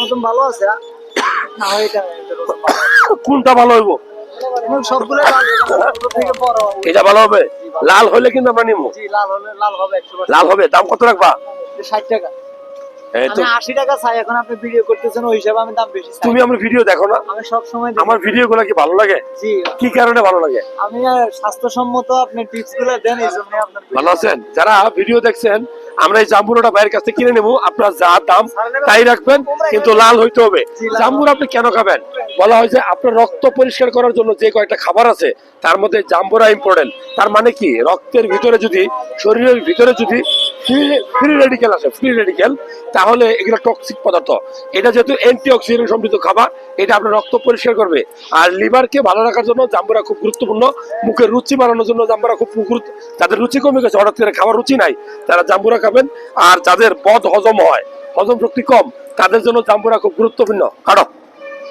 মতন ভালো আছে না হয় এটা ভালো আছে। কোনটা ভালো হইব? সবগুলো লাল এটা ভালো হবে? হলে কিন্তু আমরা নিবো লাল হবে দাম কত রাখবা? ষাট টাকা। এই তো আমি আশি টাকা চাই এখন আপনি ভিডিও করতেছেন ওই দাম বেশি তুমি আমার ভিডিও দেখো না। আমি সব সময় আমার ভিডিও গুলা কি ভালো লাগে? কি কারণে ভালো লাগে? আমি স্বাস্থ্যসম্মত আপনি টিপসগুলো দেন এই জন্য ভালো আছেন? যারা ভিডিও দেখছেন আমরা এই জাম্বুরাটা বাইরের কাছ থেকে কিনে নেব। আপনার যা দাম, তাই রাখবেন, কিন্তু লাল হইতে হবে। জাম্বুরা আপনি কেন খাবেন? বলা হয় যে আপনার রক্ত পরিষ্কার করার জন্য যে কয়েকটা খাবার আছে, তার মধ্যে জাম্বুরা ইম্পর্টেন্ট তার মানে কি? রক্তের ভিতরে যদি, শরীরের ভিতরে যদি ফ্রি রেডিকেল আছে ফ্রি রেডিকেল তাহলে এগুলো টক্সিক পদার্থ। এটা যেহেতু অ্যান্টি অক্সিডেন্ট সমৃদ্ধ খাবার, এটা আপনার রক্ত পরিষ্কার করবে। আর লিভারকে ভালো রাখার জন্য জাম্বুরা খুব গুরুত্বপূর্ণ। মুখের রুচি বাড়ানোর জন্য জাম্বুরা খুব গুরুত্ব যাদের রুচি কমে গেছে, হঠাৎ করে খাবার রুচি নাই, তারা জাম্বুরা খাবেন আর যাদের বদ হজম হয়, হজম শক্তি কম, তাদের জন্য জাম্বুরা খুব গুরুত্বপূর্ণ। কাটো।